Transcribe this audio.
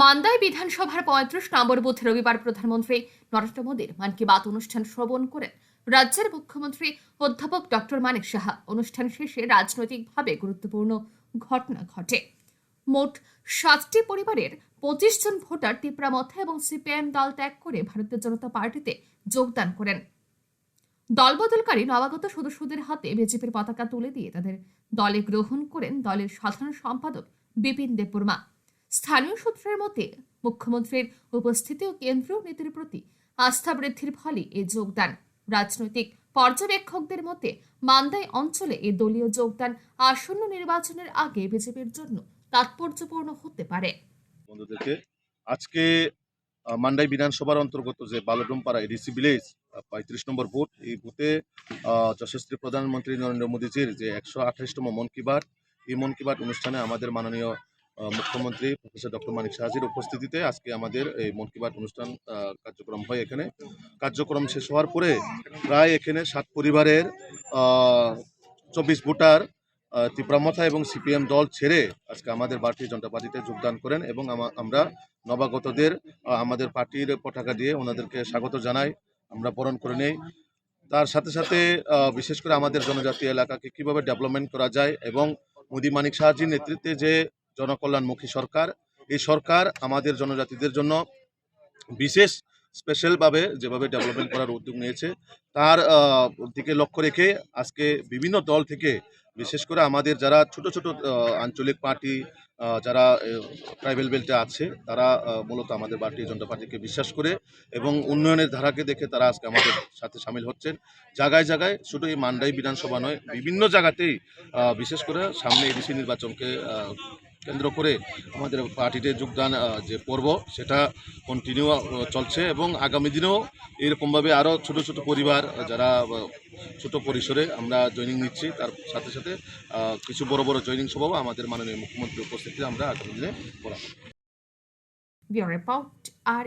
মান্দায় বিধানসভার পঁয়ত্রিশ নম্বর বুথ রবিবার প্রধানমন্ত্রী নরেন্দ্র মোদীর মন কি বাত অনুষ্ঠান শ্রবণ করেন। রাজ্যের মুখ্যমন্ত্রী অধ্যাপক ডক্টর মানিক সাহা অনুষ্ঠান শেষে রাজনৈতিকভাবে গুরুত্বপূর্ণ ঘটনা ঘটে। মোট সাতটি পরিবারের পঁচিশ জন ভোটার তিপ্রামথা এবং সিপিআইএম দল ত্যাগ করে ভারতীয় জনতা পার্টিতে যোগদান করেন। দলবদলকারী নবাগত সদস্যদের হাতে বিজেপির পতাকা তুলে দিয়ে তাদের দলে গ্রহণ করেন দলের সাধারণ সম্পাদক বিপিন দেববর্মা। স্থানীয় সূত্রের মতে মুখ্যমন্ত্রীর উপস্থিতি ও কেন্দ্রীয় নীতির প্রতি আস্থা বৃদ্ধির ফলে এই যোগদান। রাজনৈতিক পর্যবেক্ষকদের মতে মান্দাই অঞ্চলে এই দলীয় যোগদান আসন্ন নির্বাচনের আগে বিজেপির জন্য তাৎপর্যপূর্ণ হতে পারে। বন্ধুদেরকে আজকে মান্ডাই বিধানসভার অন্তর্গত যে বালডুমপাড়া এডিসি ভিলেজ পঁয়ত্রিশ নম্বর বুথ এই আহ, যশস্বী প্রধানমন্ত্রী নরেন্দ্র মোদীজির যে একশো আঠাশতম মন কি বাত এই মন কি বাত অনুষ্ঠানে আমাদের মাননীয় মুখ্যমন্ত্রী প্রফেসর ডক্টর মানিক সাহাজির উপস্থিতিতে আজকে আমাদের এই মন কি বাত অনুষ্ঠান কার্যক্রম হয় এখানে। কার্যক্রম শেষ হওয়ার পরে প্রায় এখানে সাত পরিবারের চব্বিশ ভোটার তীব্রামথা এবং সিপিএম দল ছেড়ে আজকে আমাদের ভারতীয় জনতা পার্টিতে যোগদান করেন এবং আমা- আমরা নবাগতদের আমাদের পার্টির পতাকা দিয়ে ওনাদেরকে স্বাগত জানাই, আমরা বরণ করে নেই। তার সাথে সাথে বিশেষ করে আমাদের জনজাতি এলাকাকে কীভাবে ডেভেলপমেন্ট করা যায় এবং মোদী মানিক শাহজির নেতৃত্বে যে জনকল্যাণমুখী সরকার। এই সরকার আমাদের জনজাতিদের জন্য বিশেষ, স্পেশালভাবে যেভাবে ডেভেলপমেন্ট করার উদ্যোগ নিয়েছে, তার দিকে লক্ষ্য রেখে আজকে বিভিন্ন দল থেকে, বিশেষ করে আমাদের যারা ছোট ছোট আঞ্চলিক পার্টি যারা ট্রাইবেল বেল্টে আছে, তারা মূলত আমাদের ভারতীয় জনতা পার্টিকে বিশ্বাস করে এবং উন্নয়নের ধারাকে দেখে তারা আজকে আমাদের সাথে সামিল হচ্ছেন। জায়গায় জায়গায় শুধু এই মান্ডাই বিধানসভা নয়, বিভিন্ন জায়গাতেই বিশেষ করে সামনে এডিসি নির্বাচনকে কেন্দ্র করে আমাদের পার্টিতে যোগদান যে পর্ব, সেটা কন্টিনিউ চলছে এবং আগামী দিনেও এরকমভাবে আরও ছোট ছোট পরিবার, যারা ছোট পরিসরে আমরা জয়নিং নিচ্ছি, তার সাথে সাথে কিছু বড় বড় জয়নিং সভাও আমাদের মাননীয় মুখ্যমন্ত্রীর উপস্থিতিতে আমরা আগামী দিনে করা। রিপোর্ট আর